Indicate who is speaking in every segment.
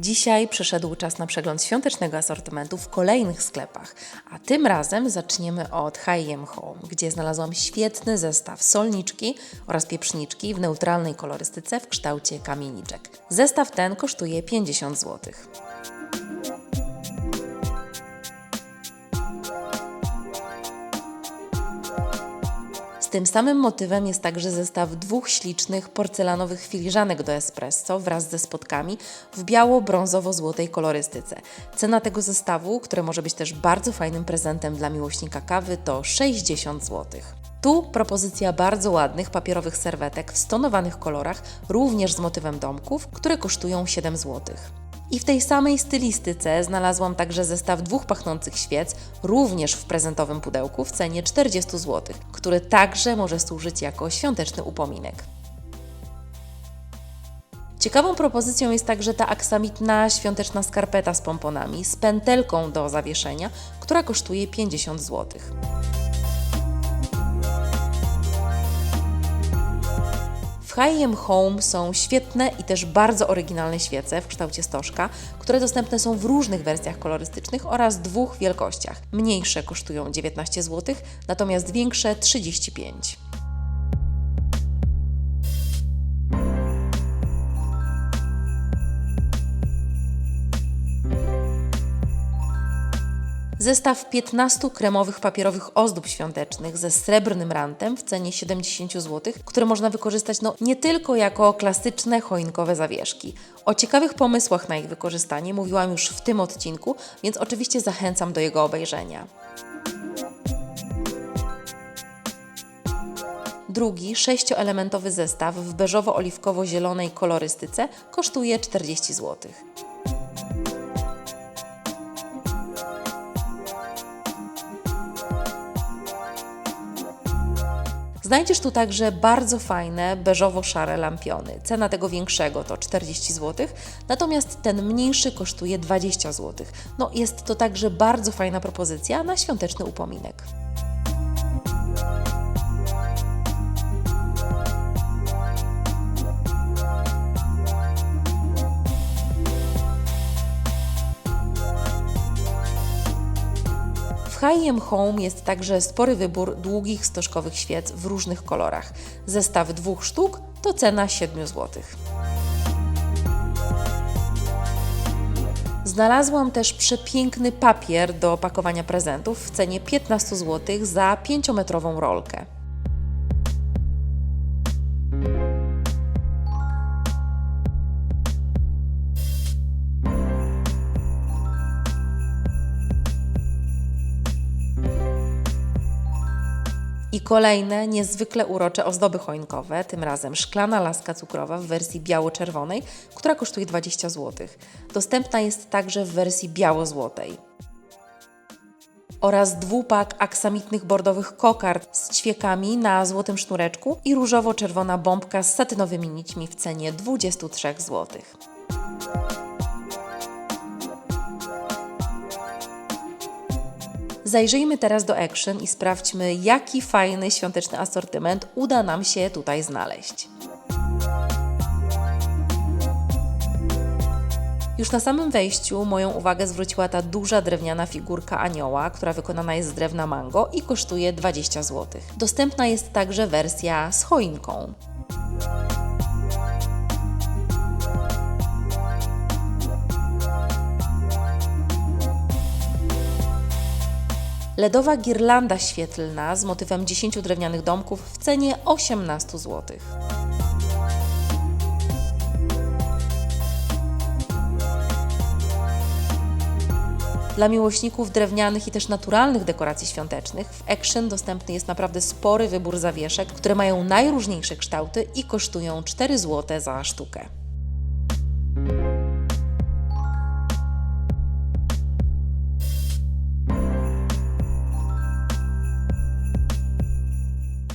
Speaker 1: Dzisiaj przyszedł czas na przegląd świątecznego asortymentu w kolejnych sklepach, a tym razem zaczniemy od H&M Home, gdzie znalazłam świetny zestaw solniczki oraz pieprzniczki w neutralnej kolorystyce w kształcie kamieniczek. Zestaw ten kosztuje 50 zł. Tym samym motywem jest także zestaw dwóch ślicznych porcelanowych filiżanek do espresso wraz ze spotkami w biało-brązowo-złotej kolorystyce. Cena tego zestawu, które może być też bardzo fajnym prezentem dla miłośnika kawy, to 60 zł. Tu propozycja bardzo ładnych papierowych serwetek w stonowanych kolorach, również z motywem domków, które kosztują 7 zł. I w tej samej stylistyce znalazłam także zestaw dwóch pachnących świec, również w prezentowym pudełku w cenie 40 zł, który także może służyć jako świąteczny upominek. Ciekawą propozycją jest także ta aksamitna świąteczna skarpeta z pomponami, z pętelką do zawieszenia, która kosztuje 50 zł. W H&M Home są świetne i też bardzo oryginalne świece w kształcie stożka, które dostępne są w różnych wersjach kolorystycznych oraz dwóch wielkościach. Mniejsze kosztują 19 zł, natomiast większe 35 Zestaw 15 kremowych papierowych ozdób świątecznych ze srebrnym rantem w cenie 70 zł, które można wykorzystać no, nie tylko jako klasyczne choinkowe zawieszki. O ciekawych pomysłach na ich wykorzystanie mówiłam już w tym odcinku, więc oczywiście zachęcam do jego obejrzenia. Drugi, sześcioelementowy zestaw w beżowo-oliwkowo-zielonej kolorystyce kosztuje 40 zł. Znajdziesz tu także bardzo fajne beżowo-szare lampiony. Cena tego większego to 40 zł, natomiast ten mniejszy kosztuje 20 zł. No jest to także bardzo fajna propozycja na świąteczny upominek. W H&M Home jest także spory wybór długich stożkowych świec w różnych kolorach. Zestaw dwóch sztuk to cena 7 zł. Znalazłam też przepiękny papier do pakowania prezentów w cenie 15 zł za 5-metrową rolkę. I kolejne niezwykle urocze ozdoby choinkowe, tym razem szklana laska cukrowa w wersji biało-czerwonej, która kosztuje 20 zł. Dostępna jest także w wersji biało-złotej. Oraz dwupak aksamitnych bordowych kokard z ćwiekami na złotym sznureczku i różowo-czerwona bombka z satynowymi nićmi w cenie 23 zł. Zajrzyjmy teraz do Action i sprawdźmy, jaki fajny świąteczny asortyment uda nam się tutaj znaleźć. Już na samym wejściu moją uwagę zwróciła ta duża drewniana figurka anioła, która wykonana jest z drewna mango i kosztuje 20 zł. Dostępna jest także wersja z choinką. LEDowa girlanda świetlna z motywem 10 drewnianych domków w cenie 18 zł. Dla miłośników drewnianych i też naturalnych dekoracji świątecznych w Action dostępny jest naprawdę spory wybór zawieszek, które mają najróżniejsze kształty i kosztują 4 zł za sztukę.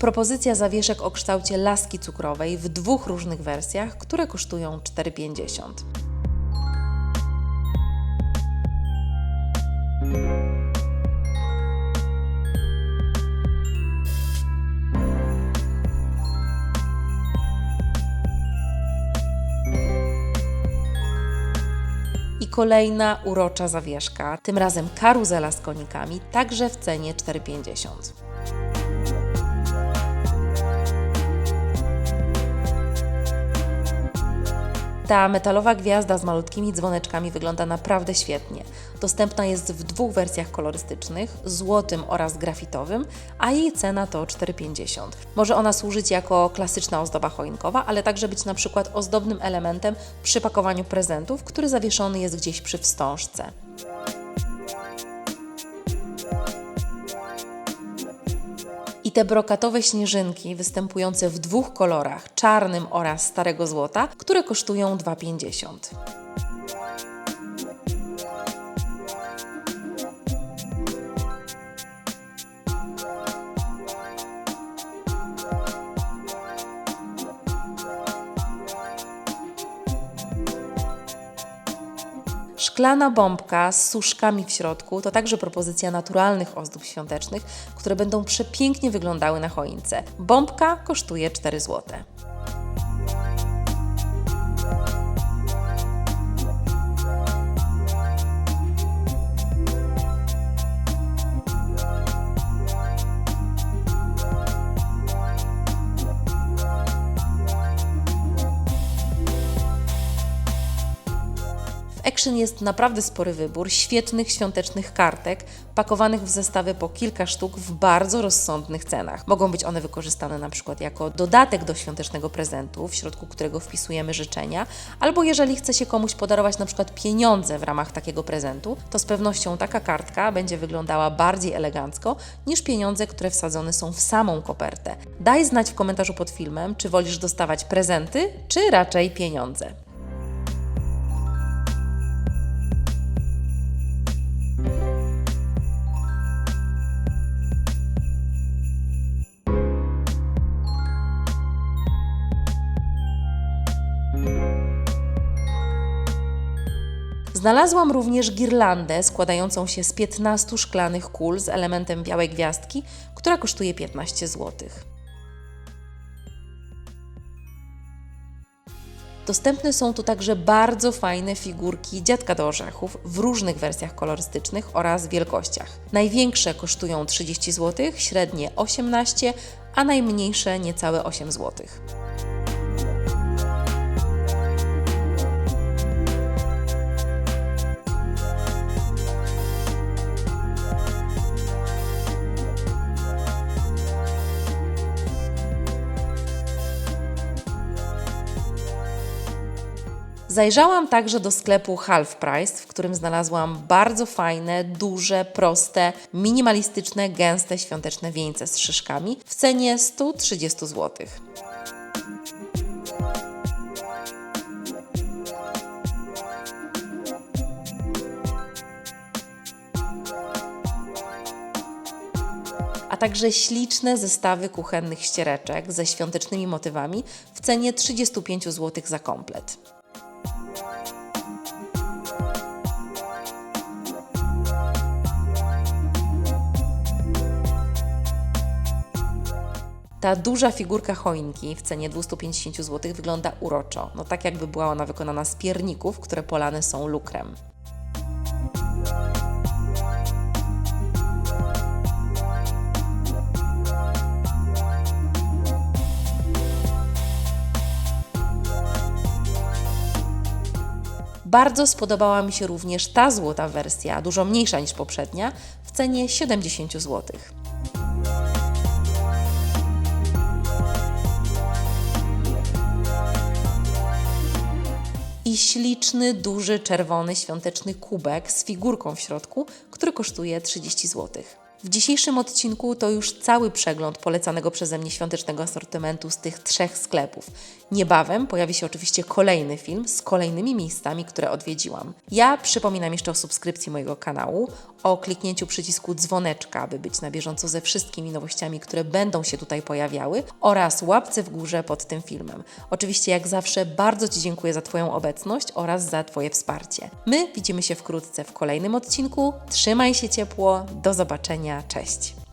Speaker 1: Propozycja zawieszek o kształcie laski cukrowej w dwóch różnych wersjach, które kosztują 4,50. I kolejna urocza zawieszka, tym razem karuzela z konikami, także w cenie 4,50. Ta metalowa gwiazda z malutkimi dzwoneczkami wygląda naprawdę świetnie. Dostępna jest w dwóch wersjach kolorystycznych, złotym oraz grafitowym, a jej cena to 4,50. Może ona służyć jako klasyczna ozdoba choinkowa, ale także być na przykład ozdobnym elementem przy pakowaniu prezentów, który zawieszony jest gdzieś przy wstążce. Te brokatowe śnieżynki występujące w dwóch kolorach, czarnym oraz starego złota, które kosztują 2,50. Szklana bombka z suszkami w środku to także propozycja naturalnych ozdób świątecznych, które będą przepięknie wyglądały na choince. Bombka kosztuje 4 zł. Action jest naprawdę spory wybór świetnych świątecznych kartek, pakowanych w zestawy po kilka sztuk w bardzo rozsądnych cenach. Mogą być one wykorzystane na przykład jako dodatek do świątecznego prezentu, w środku którego wpisujemy życzenia, albo jeżeli chce się komuś podarować na przykład pieniądze w ramach takiego prezentu, to z pewnością taka kartka będzie wyglądała bardziej elegancko niż pieniądze, które wsadzone są w samą kopertę. Daj znać w komentarzu pod filmem, czy wolisz dostawać prezenty, czy raczej pieniądze. Znalazłam również girlandę składającą się z 15 szklanych kul z elementem białej gwiazdki, która kosztuje 15 zł. Dostępne są tu także bardzo fajne figurki dziadka do orzechów w różnych wersjach kolorystycznych oraz wielkościach. Największe kosztują 30 zł, średnie 18, a najmniejsze niecałe 8 zł. Zajrzałam także do sklepu Half Price, w którym znalazłam bardzo fajne, duże, proste, minimalistyczne, gęste świąteczne wieńce z szyszkami w cenie 130 zł. a także śliczne zestawy kuchennych ściereczek ze świątecznymi motywami w cenie 35 zł za komplet. Ta duża figurka choinki w cenie 250 zł wygląda uroczo, no tak jakby była ona wykonana z pierników, które polane są lukrem. Bardzo spodobała mi się również ta złota wersja, dużo mniejsza niż poprzednia, w cenie 70 zł. I śliczny, duży, czerwony, świąteczny kubek z figurką w środku, który kosztuje 30 zł. W dzisiejszym odcinku to już cały przegląd polecanego przeze mnie świątecznego asortymentu z tych trzech sklepów. Niebawem pojawi się oczywiście kolejny film z kolejnymi miejscami, które odwiedziłam. Ja przypominam jeszcze o subskrypcji mojego kanału, o kliknięciu przycisku dzwoneczka, aby być na bieżąco ze wszystkimi nowościami, które będą się tutaj pojawiały oraz łapce w górze pod tym filmem. Oczywiście jak zawsze bardzo Ci dziękuję za Twoją obecność oraz za Twoje wsparcie. My widzimy się wkrótce w kolejnym odcinku. Trzymaj się ciepło, do zobaczenia, cześć!